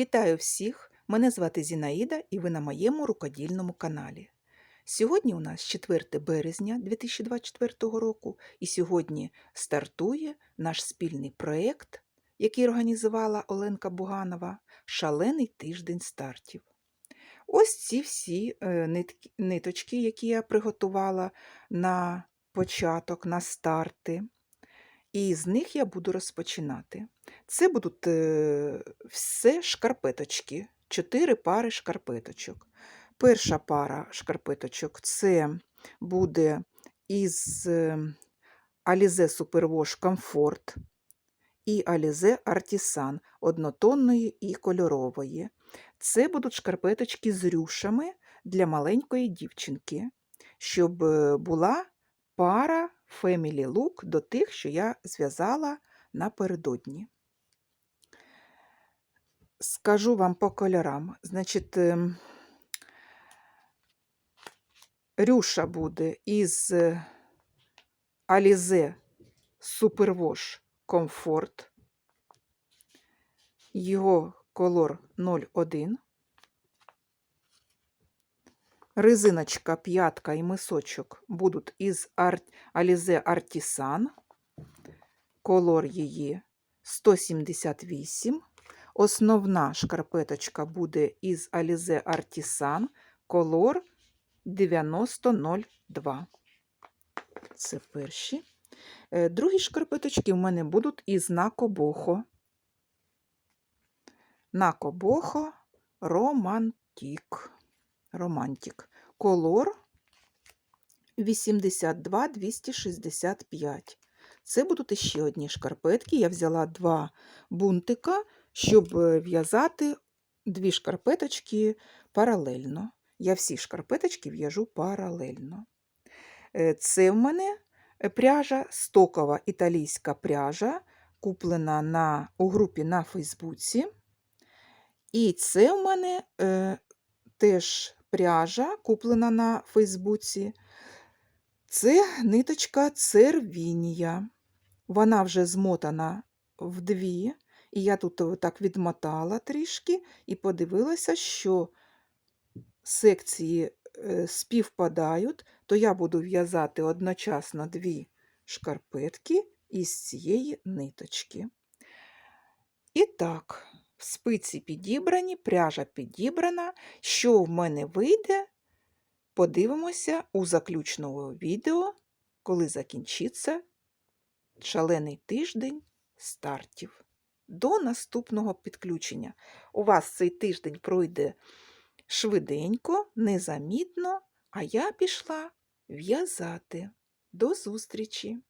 Вітаю всіх! Мене звати Зінаїда і ви на моєму рукодільному каналі. Сьогодні у нас 4 березня 2024 року, і сьогодні стартує наш спільний проєкт, який організувала Оленка Буганова Шалений тиждень стартів. Ось ці всі е, ниточки, які я приготувала на початок, на старти. І з них я буду розпочинати. Це будуть е, все шкарпеточки, чотири пари шкарпеточок. Перша пара шкарпеточок це буде із е, Alize Superwash Comfort і Alize Artisan однотонної і кольорової. Це будуть шкарпеточки з рюшами для маленької дівчинки, щоб е, була пара Family Look до тих, що я зв'язала напередодні. Скажу вам по кольорам. Значить, ем, рюша буде із е, Alize Superwash Comfort. Його колор 01. Резиночка, п'ятка і мисочок будуть із Alize Artisan. Колор її 178. Основна шкарпеточка буде із Alize Artisan. Колор 9002. Це перші. Е, Другі шкарпеточки в мене будуть із Накобохо. Накобохо Романтик. Романтик. Колор 82 265. Це будуть ще одні шкарпетки. Я взяла два бунтика, щоб е, в'язати дві шкарпеточки паралельно. Я всі шкарпеточки в'яжу паралельно. Е, Це в мене пряжа, стокова італійська пряжа, куплена на, у групі на Фейсбуці. І це в мене е, теж пряжа, куплена на Фейсбуці. Це ниточка цервінія. Вона вже змотана в дві. І я тут так відмотала трішки і подивилася, що секції е, співпадають, то я буду в'язати одночасно дві шкарпетки із цієї ниточки. І так, спиці підібрані, пряжа підібрана. Що в мене вийде, подивимося у заключному відео, коли закінчиться шалений тиждень стартів. До наступного підключення. У вас цей тиждень пройде швиденько, незамітно, а я пішла в'язати. До зустрічі!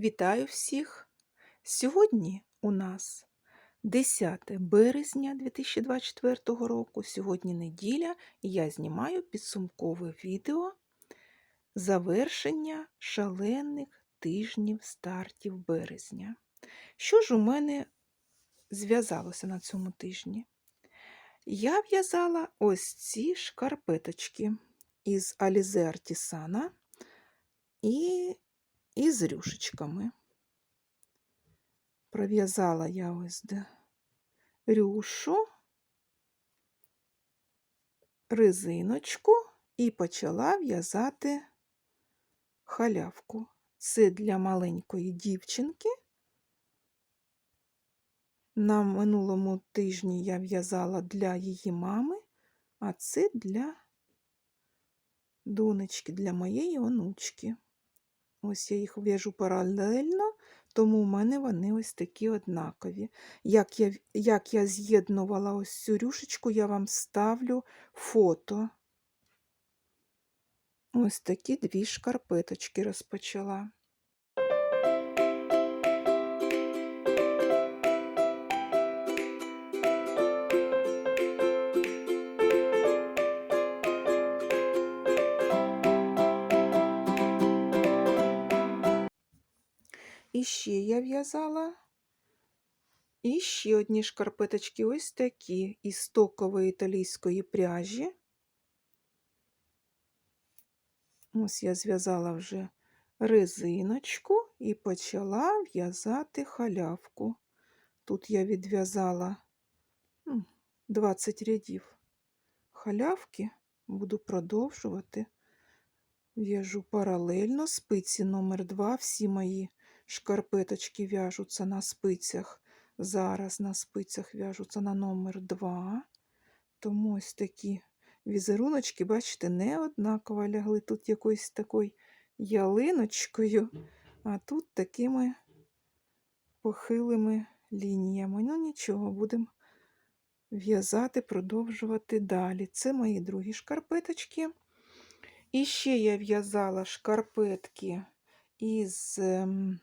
Вітаю всіх! Сьогодні у нас 10 березня 2024 року, сьогодні неділя, і я знімаю підсумкове відео завершення шалених тижнів стартів березня. Що ж у мене зв'язалося на цьому тижні? Я в'язала ось ці шкарпеточки із Alize Artisana і і з рюшечками. Пров'язала я ось де рюшу, резиночку і почала в'язати халявку. Це для маленької дівчинки. На минулому тижні я в'язала для її мами, а це для донечки, для моєї онучки. Ось я їх в'яжу паралельно, тому в мене вони ось такі однакові. Як я, як я з'єднувала ось цю рюшечку, я вам ставлю фото. Ось такі дві шкарпеточки розпочала. І ще я в'язала. І ще одні шкарпеточки ось такі із стокової італійської пряжі. Ось я зв'язала вже резиночку і почала в'язати халявку. Тут я відв'язала 20 рядів халявки, буду продовжувати. В'яжу паралельно спиці номер 2 всі мої шкарпеточки в'яжуться на спицях. Зараз на спицях в'яжуться на номер 2. Тому ось такі візеруночки, бачите, не однаково лягли. Тут якоюсь такою ялиночкою, а тут такими похилими лініями. Ну нічого, будемо в'язати, продовжувати далі. Це мої другі шкарпеточки. І ще я в'язала шкарпетки із ем,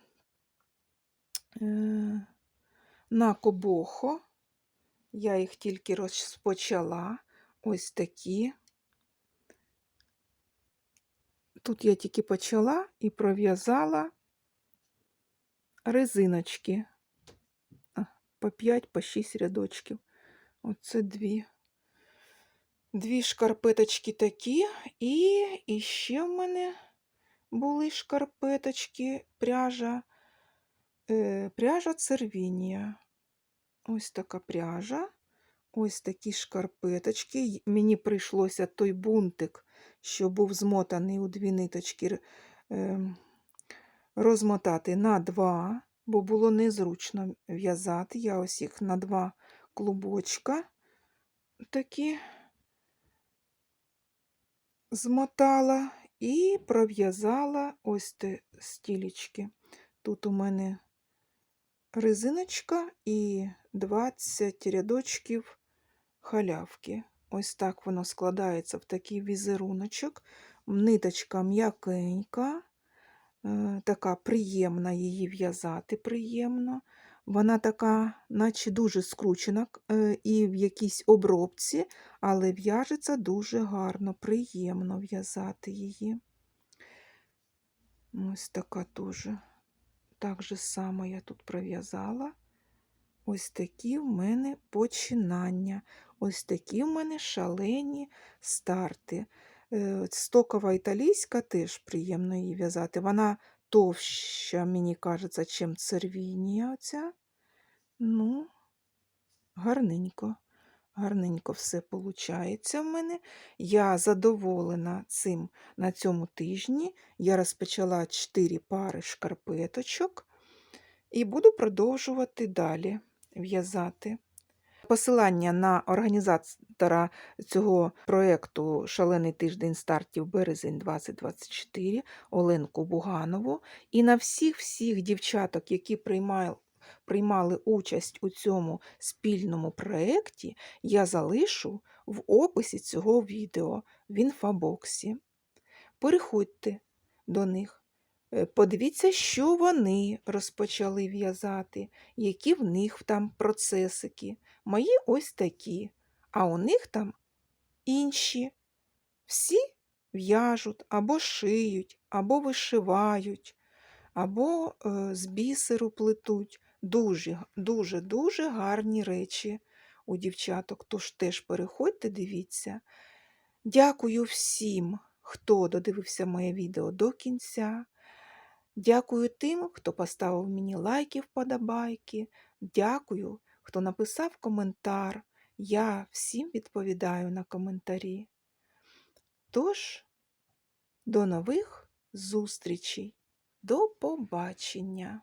на кобохо. Я їх тільки розпочала. Ось такі. Тут я тільки почала і пров'язала резиночки по 5, по 6 рядочків. Оце дві. Дві шкарпеточки такі, і, ще в мене були шкарпеточки пряжа, е, пряжа цервінія. Ось така пряжа, ось такі шкарпеточки. Мені прийшлося той бунтик, що був змотаний у дві ниточки, е, розмотати на два, бо було незручно в'язати. Я ось їх на два клубочка такі змотала і пров'язала ось те стілечки. Тут у мене резиночка і 20 рядочків халявки. Ось так воно складається в такий візеруночок. Ниточка м'якенька, е, така приємна її в'язати, приємно. Вона така, наче дуже скручена е, і в якійсь обробці, але в'яжеться дуже гарно, приємно в'язати її. Ось така теж. Так же само я тут пров'язала. Ось такі в мене починання. Ось такі в мене шалені старти. Е, Стокова італійська теж приємно її в'язати. Вона товща, мені кажеться, чим цервінія оця. Ну, гарненько. Гарненько все виходить в мене. Я задоволена цим на цьому тижні. Я розпочала 4 пари шкарпеточок і буду продовжувати далі в'язати. Посилання на організатора цього проєкту Шалений тиждень стартів березень 2024 Оленку Буганову і на всіх-всіх дівчаток, які приймали, приймали участь у цьому спільному проєкті, я залишу в описі цього відео в інфобоксі. Переходьте до них. Е, Подивіться, що вони розпочали в'язати, які в них там процесики. Мої ось такі, а у них там інші. Всі в'яжуть або шиють, або вишивають, або е, з бісеру плетуть. Дуже, дуже, дуже гарні речі у дівчаток. Тож теж переходьте, дивіться. Дякую всім, хто додивився моє відео до кінця. Дякую тим, хто поставив мені лайки, вподобайки. Дякую, хто написав коментар. Я всім відповідаю на коментарі. Тож, до нових зустрічей. До побачення!